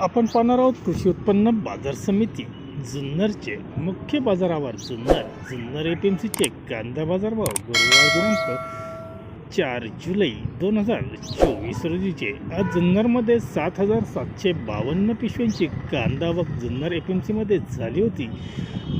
आपण पाहणार आहोत कृषी उत्पन्न बाजार समिती जुन्नरचे मुख्य बाजारावर जुन्नर जुन्नर एपीएमसीचे पी कांदा बाजारभाव गुरुवार दिनांक चार जुलै दोन हजार चोवीस रोजीचे. आज जुन्नरमध्ये सात हजार सातशे बावन्न पिशव्यांची कांदा आवक जुन्नर एफ एम सीमध्ये झाली होती.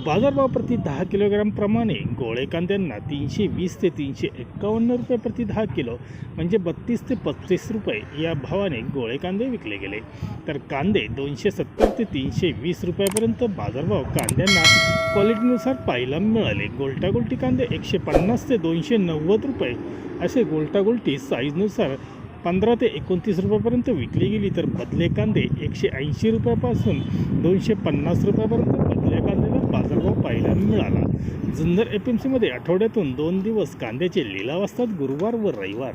बाजारभाव प्रति दहा किलोग्रामप्रमाणे गोळे कांद्यांना तीनशे वीस ते तीनशे एक्कावन्न रुपये प्रति दहा किलो म्हणजे बत्तीस ते पस्तीस रुपये या भावाने गोळे कांदे विकले गेले. तर कांदे दोनशे सत्तर ते तीनशे वीस रुपयापर्यंत बाजारभाव कांद्यांना क्वालिटीनुसार पाहायला मिळाले. गोलटागोलटी कांदे एकशे पन्नास ते दोनशे नव्वद रुपये असे गोलटागोलटी साईजनुसार पंधरा ते एकोणतीस रुपयापर्यंत विकली गेली तर बदले कांदे एकशे ऐंशी रुपयापासून दोनशे पन्नास रुपयापर्यंत बदल्या कांद्याला बाजारभाव पाहायला मिळाला. जुन्नर एफ एम सीमध्ये आठवड्यातून दोन दिवस कांद्याचे लिलाव असतात गुरुवार व रविवार.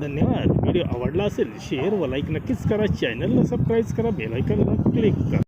धन्यवाद. व्हिडिओ आवडला असेल शेअर व लाईक नक्कीच करा. चॅनलला सबस्क्राईब करा बेलायकनला क्लिक करा.